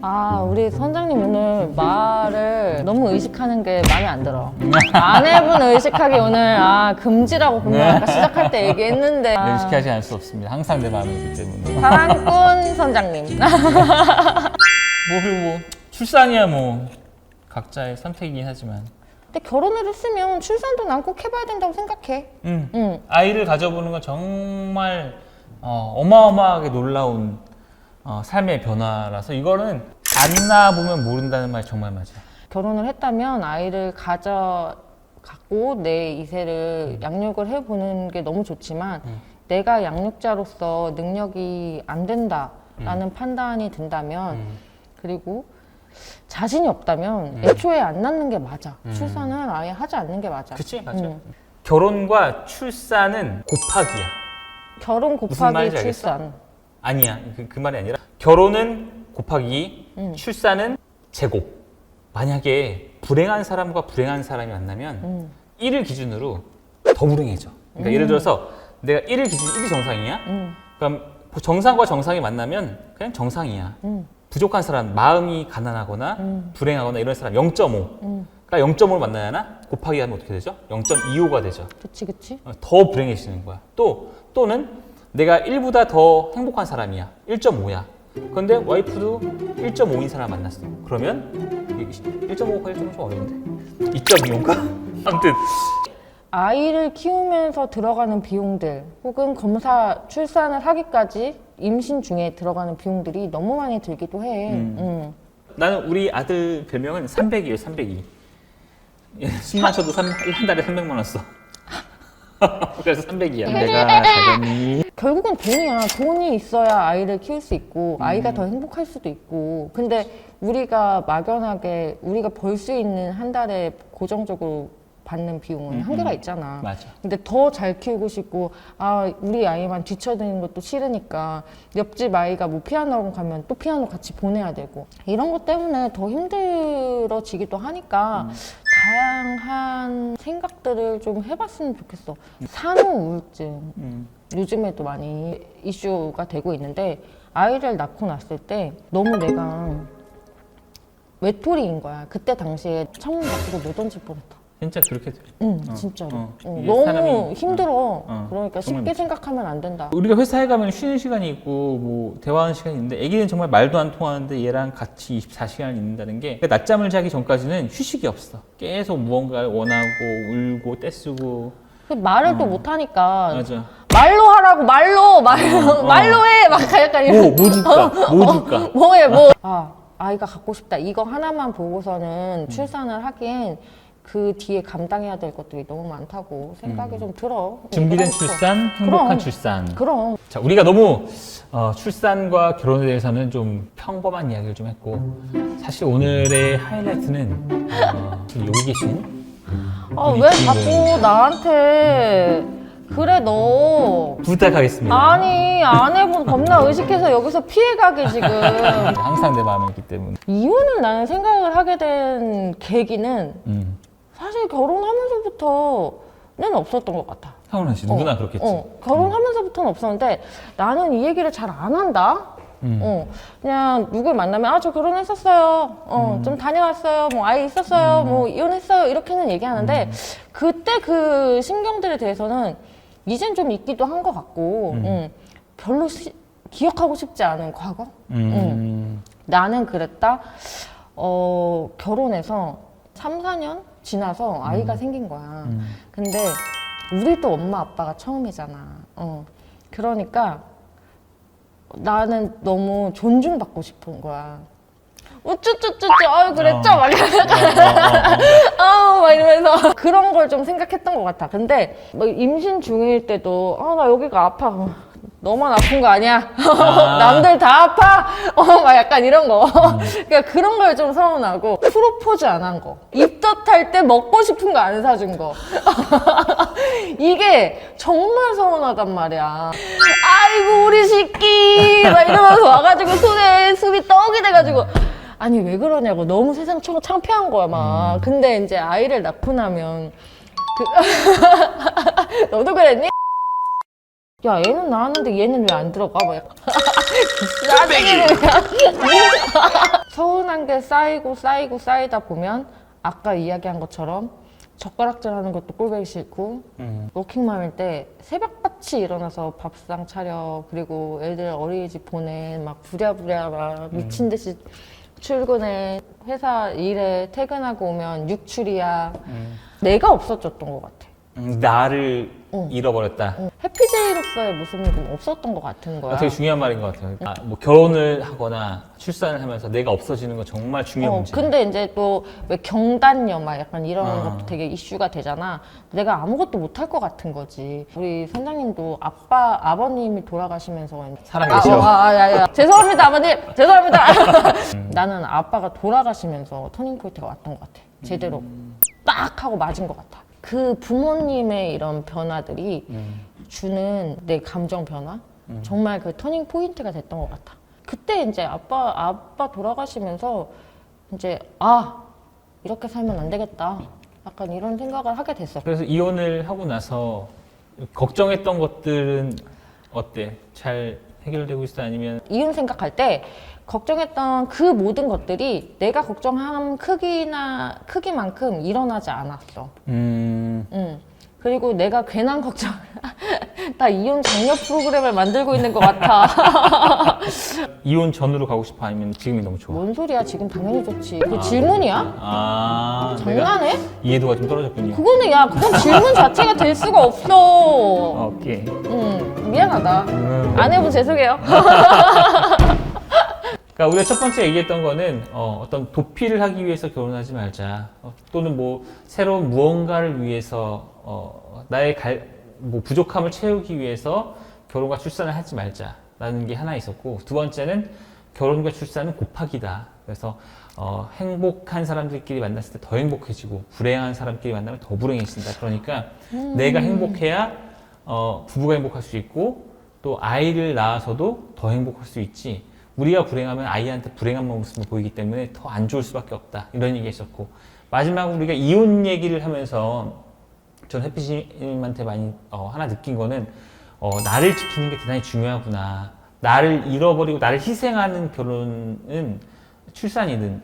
아, 우리 선장님 오늘 말을 너무 의식하는 게 마음에 안 들어. 아내분 의식하기 오늘 아 금지라고 분명 아까 시작할 때 얘기했는데. 아, 의식하지 않을 수 없습니다. 항상 내 마음이기 때문에. 사랑꾼 선장님. 뭐 그리고 뭐 출산이야 뭐 각자의 선택이긴 하지만. 근데 결혼을 했으면 출산도 난 꼭 해봐야 된다고 생각해. 음. 응. 아이를 가져보는 건 정말 어, 어마어마하게 놀라운 어, 삶의 변화라서 이거는 안 낳아보면 모른다는 말이 정말 맞아요. 결혼을 했다면 아이를 가져 갖고 내 이세를 양육을 해보는 게 너무 좋지만 내가 양육자로서 능력이 안 된다라는 판단이 든다면 그리고 자신이 없다면 애초에 안 낳는 게 맞아. 출산을 아예 하지 않는 게 맞아. 그치? 맞아. 음. 결혼과 출산은 곱하기야. 결혼 무슨 곱하기 말인지 알겠어? 출산. 아니야. 그, 그 말이 아니라 결혼은 곱하기, 음. 출산은 제곱. 만약에 불행한 사람과 불행한 사람이 만나면 음. 1을 기준으로 더 불행해져. 그러니까 예를 들어서 내가 1을 기준 1이 정상이야. 음. 그럼 정상과 정상이 만나면 그냥 정상이야. 음. 부족한 사람, 마음이 가난하거나 음. 불행하거나 이런 사람 0.5. 음. 그러니까 0.5를 만나야 하나? 곱하기 하면 어떻게 되죠? 0.25가 되죠. 그치 그치. 어, 더 불행해지는 거야. 또 또는 내가 1보다 더 행복한 사람이야. 1.5야. 그런데 와이프도 1.5인 사람 만났어. 그러면 1.5가 1.5좀 어려운데. 2.25인가? 아무튼 아이를 키우면서 들어가는 비용들 혹은 검사 출산을 하기까지 임신 중에 들어가는 비용들이 너무 많이 들기도 해. 음. 음. 나는 우리 아들 별명은 300이에요. 302. 예, 숨 마셔도 삼- 한 달에 300만 원 써. 그래서 300이야. 내가 잘했니? 결국은 돈이야. 돈이 있어야 아이를 키울 수 있고 아이가 더 행복할 수도 있고. 근데 우리가 막연하게 우리가 벌 수 있는 한 달에 고정적으로 받는 비용은 한계가 있잖아. 맞아. 근데 더 잘 키우고 싶고 아 우리 아이만 뒤처지는 것도 싫으니까 옆집 아이가 뭐 피아노 학원 가면 또 피아노 같이 보내야 되고 이런 것 때문에 더 힘들어지기도 하니까 다양한 생각들을 좀 해봤으면 좋겠어 산후 우울증 음. 요즘에도 많이 이슈가 되고 있는데 아이를 낳고 났을 때 너무 내가 외톨이인 거야 그때 당시에 창문 밖으로 못 던질 뻔했다 진짜 그렇게 돼. 응, 어, 진짜로. 어. 어, 이게 너무 사람이- 힘들어. 어, 그러니까 정말 쉽게 생각하면 안 된다. 우리가 회사에 가면 쉬는 시간이 있고 뭐 대화하는 시간이 있는데 애기는 정말 말도 안 통하는데 얘랑 같이 24시간을 있는다는 게 그러니까 낮잠을 자기 전까지는 휴식이 없어. 계속 무언가를 원하고 울고 떼쓰고 그 말을 또 못하니까 맞아. 말로 하라고 말로 말로 어, 어. 말로 해. 막 약간 뭐, 이런. 뭐 줄까? 뭐 줄까? 뭐해 뭐. 아 아이가 갖고 싶다. 이거 하나만 보고서는 음. 출산을 하기엔 그 뒤에 감당해야 될 것들이 너무 많다고 생각이 좀 들어. 음. 준비된 얘기하고. 출산, 행복한 그럼. 출산. 그럼 자, 우리가 너무 어, 출산과 결혼에 대해서는 좀 평범한 이야기를 좀 했고 사실 오늘의 하이라이트는 어, 지금 여기 계신 아 우리 왜 친구. 자꾸 나한테 그래 너 부탁하겠습니다. 아니 아내분 겁나 의식해서 여기서 피해가게 지금 항상 내 마음에 있기 때문에. 이혼을 나는 생각을 하게 된 계기는 음. 사실 결혼하면서부터는 없었던 것 같아. 씨 누구나 어, 그렇겠지. 어, 결혼하면서부터는 없었는데 나는 이 얘기를 잘 안 한다. 음. 어, 그냥 누굴 만나면 아 저 결혼했었어요. 어, 음. 좀 다녀왔어요. 뭐 아이 있었어요. 뭐 이혼했어요. 이렇게는 얘기하는데 음. 그때 그 신경들에 대해서는 이젠 좀 있기도 한 것 같고 음, 별로 시- 기억하고 싶지 않은 과거. 음. 나는 그랬다. 어, 결혼해서 3, 4년 지나서 아이가 생긴 거야. 음. 근데 우리도 엄마 아빠가 처음이잖아. 어. 그러니까 나는 너무 존중받고 싶은 거야. 우쭈쭈쭈쭈, 아유, 그랬죠? 어. 막 이러면서, 아우, 막 이러면서. 그런 걸 좀 생각했던 것 같아. 근데 뭐 임신 중일 때도, 아, 나 여기가 아파. 너만 아픈 거 아니야? 아. 남들 다 아파? 어, 막 약간 이런 거. 그러니까 그런 걸 좀 서운하고, 프로포즈 안 한 거. 입덧할 때 먹고 싶은 거 안 사준 거. 이게 정말 서운하단 말이야. 아이고, 우리 새끼! 막 이러면서 와가지고 손에 숨이 떡이 돼가지고. 아니, 왜 그러냐고. 너무 세상 청- 창피한 거야, 막. 근데 이제 아이를 낳고 나면. 그... 너도 그랬니? 야, 얘는 나왔는데 얘는 왜 안 들어가? 막 약간. 나중에는 그냥. 쌓이는 게 쌓이고 쌓이고 쌓이다 보면 아까 이야기한 것처럼 젓가락질 하는 것도 꼴보기 싫고 음. 워킹맘일 때 새벽같이 일어나서 밥상 차려 그리고 애들 어린이집 보내 막 부랴부랴 막 미친 듯이 출근해 회사 일에 퇴근하고 오면 육출이야 내가 없어졌던 것 같아 음, 나를 어. 잃어버렸다. 어, 해피제이로서의 모습이 좀 없었던 것 같은 거야 아, 되게 중요한 말인 것 같아요. 아, 뭐 결혼을 하거나 출산을 하면서 내가 없어지는 건 정말 중요한 어, 문제. 근데 이제 또 왜 경단녀 막 약간 이런 아. 것도 되게 이슈가 되잖아. 내가 아무것도 못할 것 같은 거지. 우리 선장님도 아빠 아버님이 돌아가시면서 사랑하시오. 아, 어, 아, 야, 야. 죄송합니다 아버님 죄송합니다. 나는 아빠가 돌아가시면서 터닝 포인트가 왔던 것 같아. 제대로 딱 하고 맞은 것 같아. 그 부모님의 이런 변화들이 음. 주는 내 감정 변화 정말 그 터닝 포인트가 됐던 것 같아. 그때 이제 아빠 아빠 돌아가시면서 이제 아 이렇게 살면 안 되겠다. 약간 이런 생각을 하게 됐어. 그래서 이혼을 하고 나서 걱정했던 것들은 어때? 잘 해결되고 있어? 아니면 이혼 생각할 때 걱정했던 그 모든 것들이 내가 걱정한 크기나 크기만큼 일어나지 않았어. 음, 음. 그리고 내가 괜한 걱정. 나 이혼 장려 프로그램을 만들고 있는 것 같아. 이혼 전으로 가고 싶어? 아니면 지금이 너무 좋아? 뭔 소리야? 지금 당연히 좋지. 그 질문이야? 아, 내가 장난해? 이해도가 좀 떨어졌군요. 그거는 야, 그건 질문 자체가 될 수가 없어. 오케이. 음, 미안하다. 음. 안 해본 죄송해요. 그러니까 우리가 첫 번째 얘기했던 거는 어, 떤 도피를 하기 위해서 결혼하지 말자 어, 또는 뭐 새로운 무언가를 위해서 어, 나의 갈, 뭐 부족함을 채우기 위해서 결혼과 출산을 하지 말자라는 게 하나 있었고 두 번째는 결혼과 출산은 곱하기다 그래서 어, 행복한 사람들끼리 만났을 때 더 행복해지고 불행한 사람끼리 만나면 더 불행해진다 그러니까 내가 행복해야 어, 부부가 행복할 수 있고 또 아이를 낳아서도 더 행복할 수 있지. 우리가 불행하면 아이한테 불행한 모습을 보이기 때문에 더 안 좋을 수밖에 없다. 이런 얘기 했었고. 마지막으로 우리가 이혼 얘기를 하면서 전 햇빛님한테 많이 어, 하나 느낀 거는 어, 나를 지키는 게 대단히 중요하구나. 나를 잃어버리고 나를 희생하는 결혼은 출산이든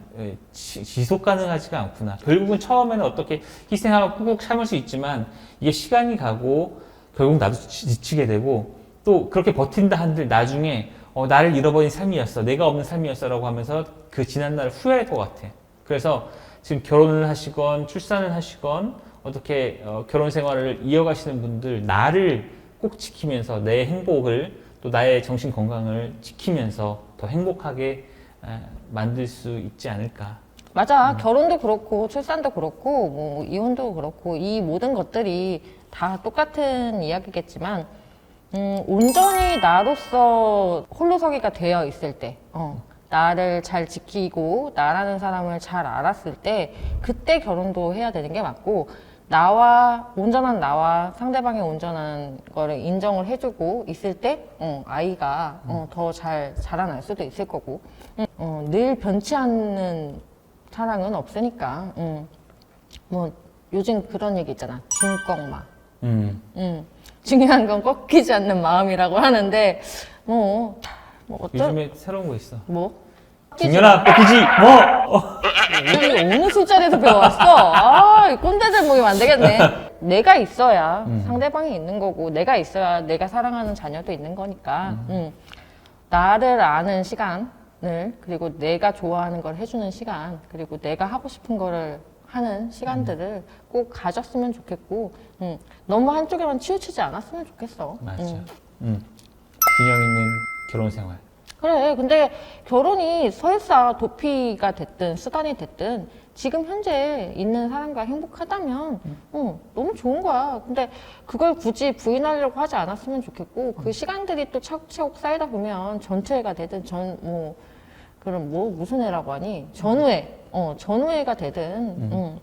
지속 가능하지가 않구나. 결국은 처음에는 어떻게 희생하고 꾹꾹 참을 수 있지만 이게 시간이 가고 결국 나도 지- 지치게 되고 또 그렇게 버틴다 한들 나중에 어, 나를 잃어버린 삶이었어. 내가 없는 삶이었어라고 하면서 그 지난 날을 후회할 것 같아. 그래서 지금 결혼을 하시건 출산을 하시건 어떻게 어, 결혼 생활을 이어가시는 분들 나를 꼭 지키면서 내 행복을 또 나의 정신 건강을 지키면서 더 행복하게 에, 만들 수 있지 않을까. 맞아. 결혼도 그렇고, 출산도 그렇고, 뭐, 이혼도 그렇고, 이 모든 것들이 다 똑같은 이야기겠지만, 음, 온전히 나로서 홀로서기가 되어 있을 때, 어, 나를 잘 지키고, 나라는 사람을 잘 알았을 때, 그때 결혼도 해야 되는 게 맞고, 나와, 온전한 나와 상대방의 온전한 거를 인정을 해주고 있을 때, 어, 아이가 어, 더 잘 자라날 수도 있을 거고, 음, 어, 늘 변치 않는 사랑은 없으니까, 음. 뭐, 요즘 그런 얘기 있잖아. 중꺽마. 음. 음, 중요한 건 꺾이지 않는 마음이라고 하는데 뭐, 뭐 어쩔 요즘에 새로운 거 있어. 뭐 중연아 뺏기지 뭐. 어. 이거 어느 술자리에서 배워왔어? 아, 이 꼰대들 모이면 안 되겠네. 내가 있어야 상대방이 있는 거고, 내가 있어야 내가 사랑하는 자녀도 있는 거니까. 음. 나를 아는 시간을, 그리고 내가 좋아하는 걸 해주는 시간, 그리고 내가 하고 싶은 거를 하는 시간들을 꼭 가졌으면 좋겠고, 음. 너무 한쪽에만 치우치지 않았으면 좋겠어. 맞아. 음. 음. 균형 있는 결혼 생활. 그래. 근데 결혼이 설사 도피가 됐든 수단이 됐든 지금 현재 있는 사람과 행복하다면 어, 너무 좋은 거야. 근데 그걸 굳이 부인하려고 하지 않았으면 좋겠고 그 시간들이 또 차곡차곡 쌓이다 보면 전체가 되든 전 뭐 그럼 뭐 무슨 애라고 하니 전후회 어 전후회가 되든 음.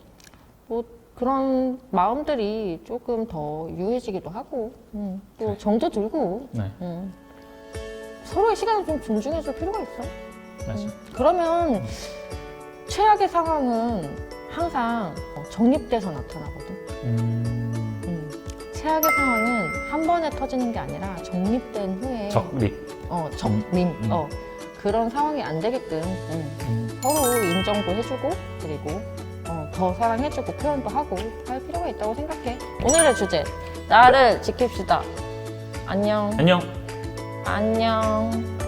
뭐 그런 마음들이 조금 더 유해지기도 하고 음, 또 정도 들고 네, 음. 서로의 시간을 좀 존중해줄 필요가 있어. 맞아. 그러면 최악의 상황은 항상 어, 정립돼서 나타나거든. 음. 음. 최악의 상황은 한 번에 터지는 게 아니라 정립된 후에 적립. 어, 정림. 음. 어. 그런 상황이 안 되게끔 음, 서로 인정도 해주고 그리고 어, 더 사랑해주고 표현도 하고 할 필요가 있다고 생각해. 오늘의 주제 나를 지킵시다. 안녕. 안녕. 안녕.